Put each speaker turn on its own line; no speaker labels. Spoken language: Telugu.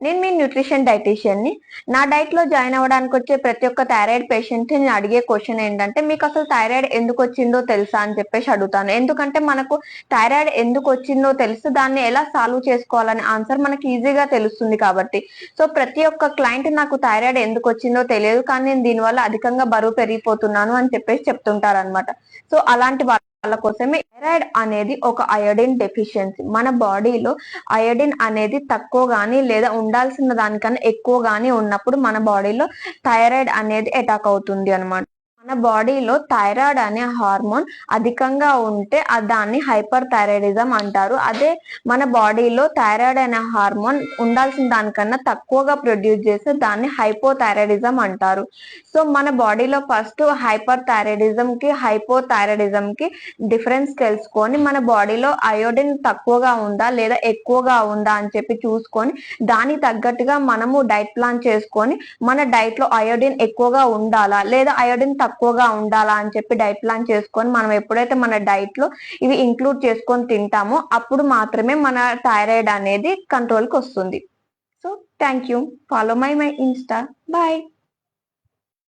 నేను మీ న్యూట్రిషన్ డైటీషియన్ని నా. డైట్లో జాయిన్ అవ్వడానికి వచ్చే ప్రతి ఒక్క థైరాయిడ్ పేషెంట్ నేను అడిగే క్వశ్చన్ ఏంటంటే మీకు అసలు థైరాయిడ్ ఎందుకు వచ్చిందో తెలుసా అని చెప్పేసి అడుగుతాను. ఎందుకంటే మనకు థైరాయిడ్ ఎందుకు వచ్చిందో తెలుసు దాన్ని ఎలా సాల్వ్ చేసుకోవాలని ఆన్సర్ మనకి ఈజీగా తెలుస్తుంది కాబట్టి. సో ప్రతి ఒక్క క్లయింట్ నాకు థైరాయిడ్ ఎందుకు వచ్చిందో తెలియదు కానీ నేను దీనివల్ల అధికంగా బరువు పెరిగిపోతున్నాను అని చెప్పేసి చెప్తుంటారు అనమాట సో అలాంటి వాళ్ళ కోసమే థైరాయిడ్ అనేది ఒక అయోడిన్ డెఫిషియన్సీ. మన బాడీలో అయోడిన్ అనేది తక్కువ కానీ లేదా ఉండాల్సిన దానికన్నా ఎక్కువ కానీ ఉన్నప్పుడు మన బాడీలో థైరాయిడ్ అనేది అటాక్ అవుతుంది అనమాట మన బాడీలో థైరాయిడ్ అనే హార్మోన్ అధికంగా ఉంటే దాన్ని హైపర్ థైరాయిడిజం అంటారు. అదే మన బాడీలో థైరాయిడ్ అనే హార్మోన్ ఉండాల్సిన దానికన్నా తక్కువగా ప్రొడ్యూస్ చేస్తే దాన్ని హైపోథైరాయిడిజం అంటారు. సో మన బాడీలో ఫస్ట్ హైపర్ థైరాయిడిజం కి హైపోథైరాయిడిజం కి డిఫరెన్స్ తెలుసుకొని మన బాడీలో అయోడిన్ తక్కువగా ఉందా లేదా ఎక్కువగా ఉందా అని చెప్పి చూసుకొని దానికి తగ్గట్టుగా మనము డైట్ ప్లాన్ చేసుకొని మన డైట్లో అయోడిన్ ఎక్కువగా ఉండాలా లేదా అయోడిన్ తక్కువ తక్కువగా ఉండాలా అని చెప్పి డైట్ ప్లాన్ చేసుకొని మనం ఎప్పుడైతే మన డైట్లో ఇవి ఇంక్లూడ్ చేసుకొని తింటామో అప్పుడు మాత్రమే మన థైరాయిడ్ అనేది కంట్రోల్కి వస్తుంది. So thank you follow my my Insta bye